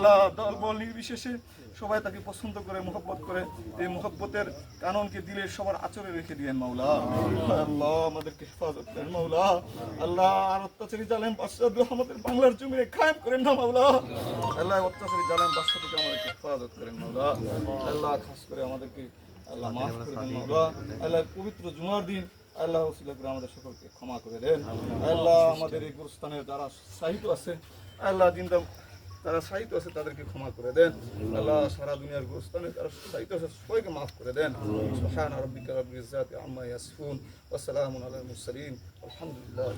আল্লাহ দল বল নির্বিশেষে সবাই তাকে পছন্দ করে, মোহব্বত করে, এই মোহব্বতের কাননকে দিলে সবার আচরে রেখে দিয়েন মাওলা। আল্লাহ আমাদেরকে হেফাজত করেন মাওলা। আল্লাহ আর অত্যাচারী জালেম বাদশাহ আমাদের বাংলার জমিনে করেন না মাওলা। আল্লাহ অত্যাচারী জালেম বাদশাহ থেকে হেফাজত করেন মাওলা। আল্লাহ খাস করে আমাদেরকে আল্লাহ মাফ করে দেন মাওলা। আল্লাহ পবিত্র জুমার দিন আল্লাহ করে আমাদের সকলকে ক্ষমা করে দেন। আল্লাহ আমাদের এই গুরুস্থানের যারা সাহিত্য আছে, আল্লাহ জিন্দা তারা সাহিত্য আছে, তাদেরকে ক্ষমা করে দেন। আল্লাহ সারা দুনিয়ার গোস্তানে তারা সাহিত্য আছে, সবাইকে মাফ করে দেন। সুবহান রাব্বিকা রাব্বিল ইজ্জাতি আম্মা ইয়াসিফুন, ওয়া সালামুন আলাল মুরসালিন। আলহামদুলিল্লাহ।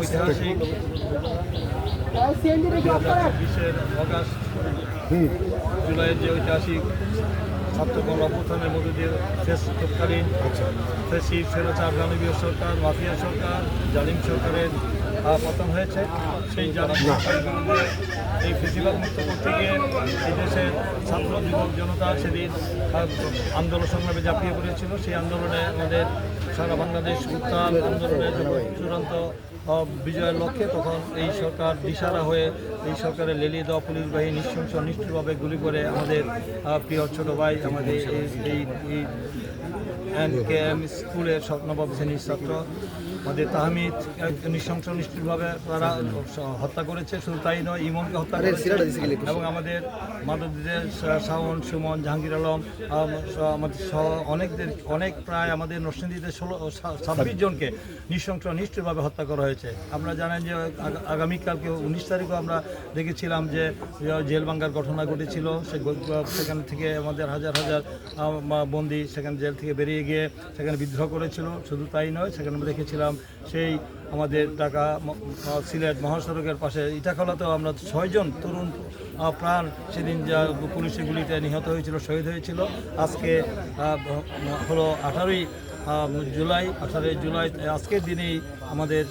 ঐতিহাসিক যে ঐতিহাসিক মধ্যে শেষ তৎকালীন সরকার মাফিয়া সরকার সরকারের হয়েছে সেই এই দেশের ছাত্র যুবক জনতা সেদিন আন্দোলন সংগ্রামে ঝাঁপিয়ে পড়েছিল সেই আন্দোলনে আমাদের সারা বাংলাদেশ উত্থান আন্দোলনের চূড়ান্ত বিজয়ের লক্ষ্যে তখন এই সরকার দিশারা হয়ে এই সরকারের লেলিয়ে দেওয়া পুলিশ বাহিনী নৃশংস নিষ্ঠুরভাবে গুলি করে আমাদের প্রিয় ছোট ভাই, আমাদের এই- এন কে এম স্কুলের স্বপ্নবাব শ্রেণির ছাত্র। আমাদের তাহমিদ নৃশংস নিষ্ঠুরভাবে তারা হত্যা করেছে শুধু তাই নয় ইমনকে হত্যা করেছে। এবং আমাদের মাদকদের শাওন সুমন জাহাঙ্গীর আলম আমাদের সহ অনেকদের অনেক প্রায় আমাদের নরসিংদীতে ষোলো ছাব্বিশ জনকে নৃশংস নিষ্ঠুরভাবে হত্যা করা হয়েছে। আমরা জানেন যে আগা- আগামীকালকে উনিশ তারিখও আমরা দেখেছিলাম যে জেল ভাঙ্গার ঘটনা ঘটেছিল। সে সেখান থেকে আমাদের হাজার হাজার বন্দি সেখানে জেল থেকে বেরিয়ে গিয়ে সেখানে বিদ্রোহ করেছিল। শুধু তাই নয় সেখানে আমরা দেখেছিলাম সেই আমাদের টাকা সিলেট মহাসড়কের পাশে ইটাখলাতেও আমরা ছয়জন তরুণ প্রাণ সেদিন যা পুলিশের গুলিতে নিহত হয়েছিল, শহীদ হয়েছিল। আজকে হলো আঠারোই জুলাই আঠারোই জুলাই আজকের দিনেই আমাদের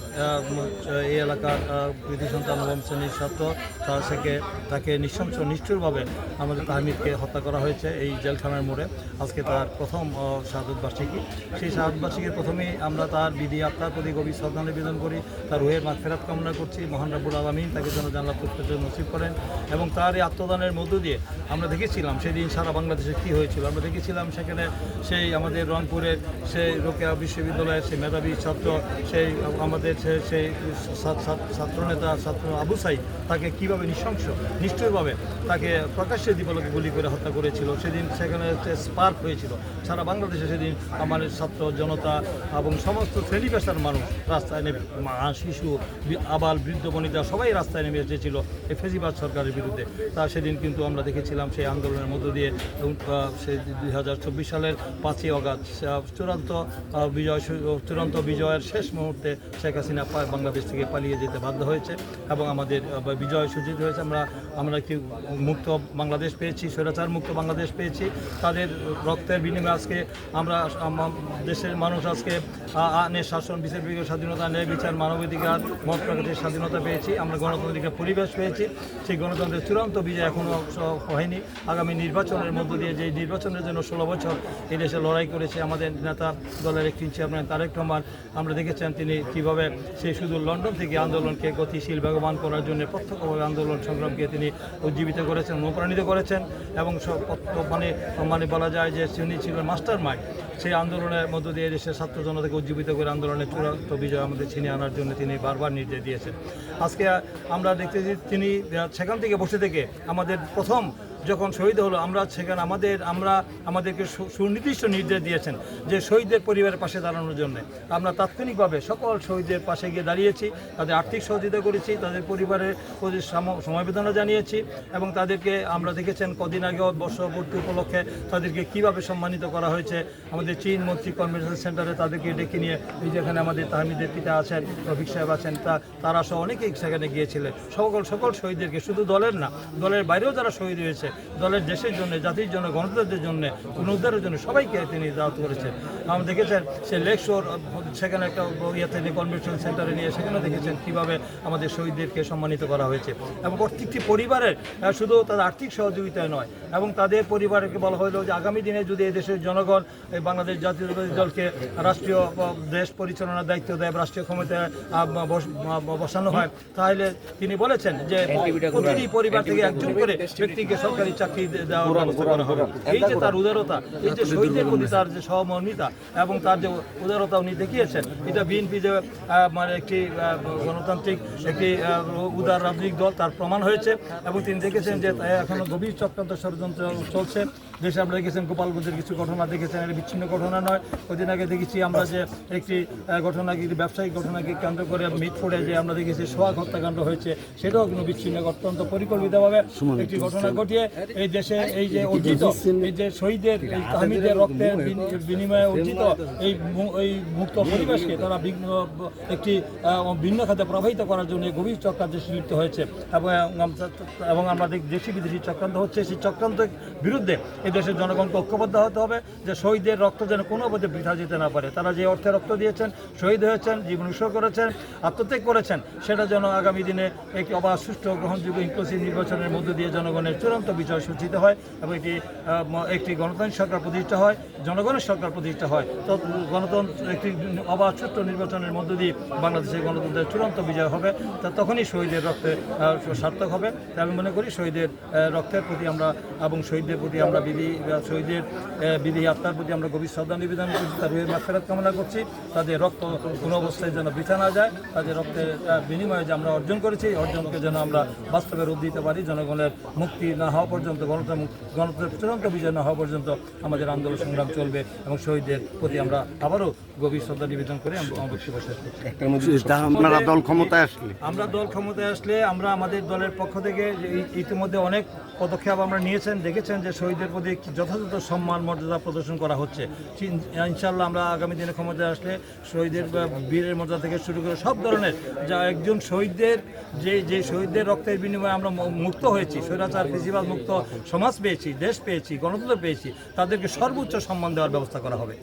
এই এলাকার কৃতি সন্তান নবম শ্রেণির ছাত্র তার থেকে তাকে নিঃশংস নিষ্ঠুরভাবে আমাদের তাহমিদকে হত্যা করা হয়েছে এই জেলখানার মোড়ে। আজকে তার প্রথম আহ, শাহাদত বার্ষিকী। সেই শাহাদত বার্ষিকীর প্রথমেই আমরা তার বিধি আত্মার প্রতি গভীর শ্রদ্ধা নিবেদন করি তার রুহের মাগফেরাত কামনা করছি মহান রাবুল আলমিন তাকে যেন জানলা পুষ্পের নসিব করেন এবং তার এই আত্মদানের মধ্য দিয়ে আমরা দেখেছিলাম সেদিন সারা বাংলাদেশে কী হয়েছিল। আমরা দেখেছিলাম সেখানে সেই আমাদের রংপুরের সেই রোকেয়া বিশ্ববিদ্যালয়ের সেই মেধাবী ছাত্র সেই আমাদের সেই ছাত্রনেতা ছাত্র আবু সাইদ তাকে কীভাবে নৃশংস নিশ্চয়ভাবে তাকে প্রকাশ্যে দিবলকে গুলি করে হত্যা করেছিল সেদিন সেখানে স্পার্ক হয়েছিল। সারা বাংলাদেশে সেদিন আমাদের ছাত্র জনতা এবং সমস্ত শ্রেণি পেশার মানুষ রাস্তায় নেমে মা শিশু আবাল বৃদ্ধ বনিতা সবাই রাস্তায় নেমে এসেছিল এই ফেজিবাদ সরকারের বিরুদ্ধে। তা সেদিন কিন্তু আমরা দেখেছিলাম সেই আন্দোলনের মধ্য দিয়ে সেই দুই হাজার চব্বিশ সালের পাঁচই অগাস্ট আহ, চূড়ান্ত বিজয় চূড়ান্ত বিজয়ের শেষ মুহূর্তে শেখ হাসিনা বাংলাদেশ থেকে পালিয়ে যেতে বাধ্য হয়েছে এবং আমাদের বিজয় সূচিত হয়েছে। আমরা আমরা একটি মুক্ত বাংলাদেশ পেয়েছি, স্বৈরাচার মুক্ত বাংলাদেশ পেয়েছি। তাদের রক্তের বিনিময়ে আজকে আমরা দেশের মানুষ আজকে, আ- আইনের শাসন, বিচার বিভাগের স্বাধীনতা, ন্যায় বিচার, মানবাধিকার, মত প্রকাশের স্বাধীনতা পেয়েছি। আমরা গণতান্ত্রিক পরিবেশ পেয়েছি। সেই গণতন্ত্রের চূড়ান্ত বিজয় এখনও হয়নি। আগামী নির্বাচনের মধ্য দিয়ে যে নির্বাচনের জন্য ষোলো বছর এই দেশে লড়াই করেছে আমাদের নেতা দলের একটি চেয়ারম্যান তারেক রহমান। আমরা দেখেছেন তিনি কীভাবে সেই শুধু লন্ডন থেকে আন্দোলনকে গতিশীল, বেগবান করার জন্য প্রত্যক্ষভাবে আন্দোলন সংগ্রামকে তিনি উজ্জীবিত করেছেন, অনুপ্রাণিত করেছেন এবং সব- মানে মানে বলা যায় যে তিনি ছিলেন মাস্টার মাইন্ড সেই আন্দোলনের মধ্য দিয়ে দেশের ছাত্র জনতাকে উজ্জীবিত করে আন্দোলনের চূড়ান্ত বিজয় আমাদের ছিনিয়ে আনার জন্য তিনি বারবার নির্দেশ দিয়েছেন। আজকে আমরা দেখতেছি তিনি সেখান থেকে বসে থেকে আমাদের প্রথম যখন শহীদ হলো, আমরা সেখানে আমাদের, আমরা আমাদেরকে সুনির্দিষ্ট নির্দেশ দিয়েছেন যে শহীদদের পরিবারের পাশে দাঁড়ানোর জন্য। আমরা তাৎক্ষণিকভাবে সকল শহীদদের পাশে গিয়ে দাঁড়িয়েছি, তাদের আর্থিক সহযোগিতা করেছি, তাদের পরিবারের প্রতি সমবেদনা জানিয়েছি এবং তাদেরকে আমরা দেখেছেন কদিন আগে বর্ষপূর্তি উপলক্ষে তাদেরকে কীভাবে সম্মানিত করা হয়েছে। আমাদের চীন মন্ত্রী কনভেনশন সেন্টারে তাদেরকে ডেকে নিয়ে এই যেখানে আমাদের তাহমিদের পিতা আছেন, রফিক সাহেব আছেন, তা, তারা সহ অনেকেই সেখানে গিয়েছিলেন। সকল সকল শহীদদেরকে, শুধু দলের না, দলের বাইরেও যারা শহীদ হয়েছে দলের দেশের জন্য জাতির জন্য গণতন্ত্রের জন্য পুনরুদ্ধারের জন্য সবাইকে তিনি দাওয়াত করেছেন। আমরা দেখেছেন সে লেক শোর সেখানে একটা ইয়েতে কনভেনশন সেন্টারে নিয়ে সেখানে দেখেছেন কীভাবে আমাদের শহীদদেরকে সম্মানিত করা হয়েছে। এবং প্রত্যেকটি পরিবারের শুধু তাদের আর্থিক সহযোগিতায় নয় এবং তাদের পরিবারকে বলা হলো যে আগামী দিনে যদি এই দেশের জনগণ এই বাংলাদেশ জাতীয়তাবাদী দলকে রাষ্ট্রীয় দেশ পরিচালনার দায়িত্ব দেয় রাষ্ট্রীয় ক্ষমতায় বসানো হয় তাহলে তিনি বলেছেন যে প্রতিটি পরিবার থেকে একজন করে ব্যক্তিকে সরকারি চাকরি দেওয়ার ব্যবস্থা করা হবে। এই যে তার উদারতা এই যে শহীদের প্রতি তার যে সহমর্মিতা এবং তার যে উদারতা উনি দেখিয়েছেন এটা বিএনপি যে আহ, মানে একটি আহ, গণতান্ত্রিক একটি আহ, উদার রাজনৈতিক দল তার প্রমাণ হয়েছে এবং তিনি দেখেছেন যে এখনও গভীর চক্রান্ত ষড়যন্ত্র চলছে। দেশে আমরা দেখেছেন গোপালগঞ্জের কিছু ঘটনা দেখেছেন এটা বিচ্ছিন্ন ঘটনা নয়। কদিন আগে দেখেছি আমরা যে একটি ঘটনা ঘটনাকে একটি ব্যবসায়িক ঘটনাকে কেন্দ্র করে মিটফোর্ডে যে আমরা দেখেছি সোহাগ হত্যাকাণ্ড হয়েছে সেটাও কোনো বিচ্ছিন্ন অত্যন্ত পরিকল্পিতভাবে একটি ঘটনা ঘটিয়ে এই দেশে এই যে অর্জিত এই যে শহীদের এই কাহিনীদের রক্তের বিনিময়ে অর্জিত এই এই মুক্ত পরিবেশকে তারা ভিন্ন একটি ভিন্ন খাতে প্রবাহিত করার জন্য গভীর চক্রান্তে লিপ্ত হয়েছে। এবং আম- এবং আমরা দেখি দেশি বিদেশি চক্রান্ত হচ্ছে। সেই চক্রান্তের বিরুদ্ধে এই দেশের জনগণকে ঐক্যবদ্ধ হতে হবে যে শহীদের রক্ত যেন কোনো পথে বৃথা যেতে না পারে। তারা যে অর্থে রক্ত দিয়েছেন, শহীদ হয়েছেন, জীবন উৎসর্গ করেছেন, আত্মত্যাগ করেছেন, সেটা যেন আগামী দিনে একটি অবাধ, সুষ্ঠু গ্রহণযোগ্য ইনক্লুসিভ নির্বাচনের মধ্য দিয়ে জনগণের চূড়ান্ত বিজয় সূচিত হয় এবং এটি একটি গণতান্ত্রিক সরকার প্রতিষ্ঠা হয়। জনগণের সরকার প্রতিষ্ঠা হয়। গণতন্ত্র একটি অবাধ সুষ্ঠু নির্বাচনের মধ্য দিয়ে বাংলাদেশের গণতন্ত্রের চূড়ান্ত বিজয় হবে। তা তখনই শহীদের রক্তে সার্থক হবে। তাই আমি মনে করি শহীদের রক্তের প্রতি আমরা এবং শহীদদের প্রতি আমরা বিধি শহীদের বিধি আত্মার প্রতি আমরা গভীর শ্রদ্ধা, নিবেদন করছি রুহের মাফেরাত কামনা করছি। তাদের রক্ত কোনো অবস্থায় যেন বিছা না যায়, তাদের রক্তের বিনিময়ে যে আমরা অর্জন করেছি অর্জনকে যেন আমরা বাস্তবে রূপ দিতে পারি। জনগণের মুক্তি না হওয়া পর্যন্ত, গণতন্ত্র, গণতন্ত্রের চূড়ান্ত বিজয় না হওয়া পর্যন্ত আমাদের আন্দোলন সংগ্রাম চলবে এবং শহীদদের প্রতি আমরা আবারও গভীর শ্রদ্ধা নিবেদন করে আমরা বক্তব্য শেষ করছি। আপনারা দল ক্ষমতায় আসলে। আমরা দল ক্ষমতায় আসলে আমরা আমাদের দলের পক্ষ থেকে ইতিমধ্যে অনেক পদক্ষেপ আমরা নিয়েছেন দেখেছেন যে শহীদদের প্রতি যথাযথ সম্মান মর্যাদা প্রদর্শন করা হচ্ছে। ইনশাল্লাহ আমরা আগামী দিনে ক্ষমতায় আসলে শহীদের বীরের মর্যাদা থেকে শুরু করে সব ধরনের যা একজন শহীদদের যে যে শহীদদের রক্তের বিনিময়ে আমরা মুক্ত হয়েছি স্বৈরাচার বেশিরভাগ মুক্ত সমাজ পেয়েছি দেশ পেয়েছি গণতন্ত্র পেয়েছি তাদেরকে সর্বোচ্চ সম্মান দেওয়ার ব্যবস্থা করা হবে।